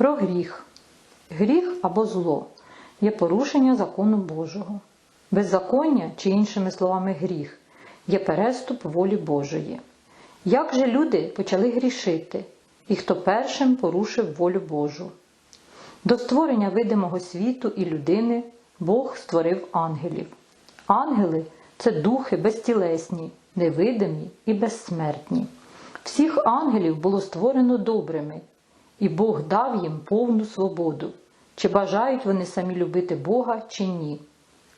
Про гріх. Гріх або зло є порушення закону Божого. Беззаконня, чи іншими словами, гріх, є переступ волі Божої. Як же люди почали грішити, і хто першим порушив волю Божу? До створення видимого світу і людини Бог створив ангелів. Ангели це духи безтілесні, невидимі і безсмертні. Всіх ангелів було створено добрими, і Бог дав їм повну свободу, чи бажають вони самі любити Бога чи ні.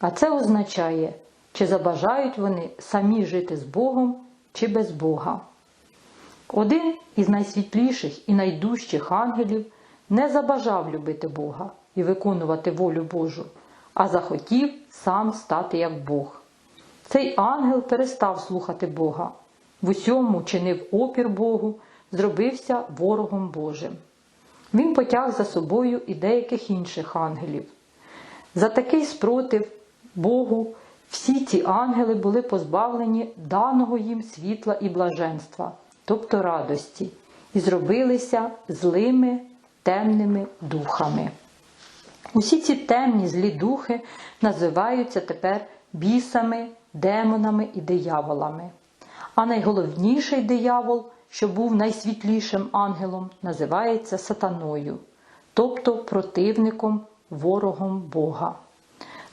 А це означає, чи забажають вони самі жити з Богом чи без Бога. Один із найсвітліших і найдужчих ангелів не забажав любити Бога і виконувати волю Божу, а захотів сам стати як Бог. Цей ангел перестав слухати Бога, в усьому чинив опір Богу, зробився ворогом Божим. Він потяг за собою і деяких інших ангелів. За такий спротив Богу всі ці ангели були позбавлені даного їм світла і блаженства, тобто радості, і зробилися злими темними духами. Усі ці темні злі духи називаються тепер бісами, демонами і дияволами. А найголовніший диявол, що був найсвітлішим ангелом, називається сатаною, тобто противником, ворогом Бога.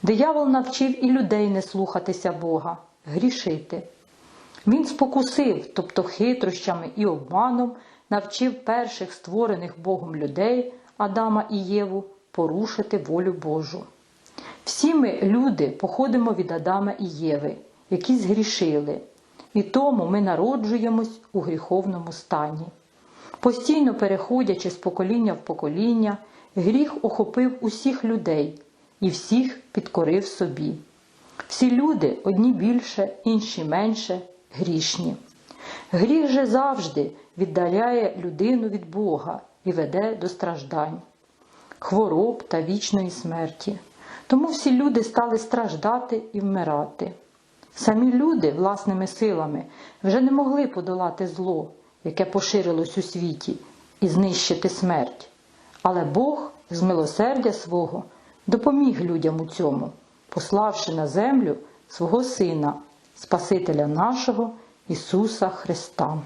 Диявол навчив і людей не слухатися Бога, грішити. Він спокусив, тобто хитрощами і обманом, навчив перших створених Богом людей, Адама і Єву, порушити волю Божу. Всі ми, люди, походимо від Адама і Єви, які згрішили, і тому ми народжуємось у гріховному стані. Постійно переходячи з покоління в покоління, гріх охопив усіх людей і всіх підкорив собі. Всі люди одні більше, інші менше, грішні. Гріх же завжди віддаляє людину від Бога і веде до страждань, хвороб та вічної смерті. Тому всі люди стали страждати і вмирати. Самі люди власними силами вже не могли подолати зло, яке поширилось у світі, і знищити смерть. Але Бог з милосердя свого допоміг людям у цьому, пославши на землю свого Сина, Спасителя нашого Ісуса Христа.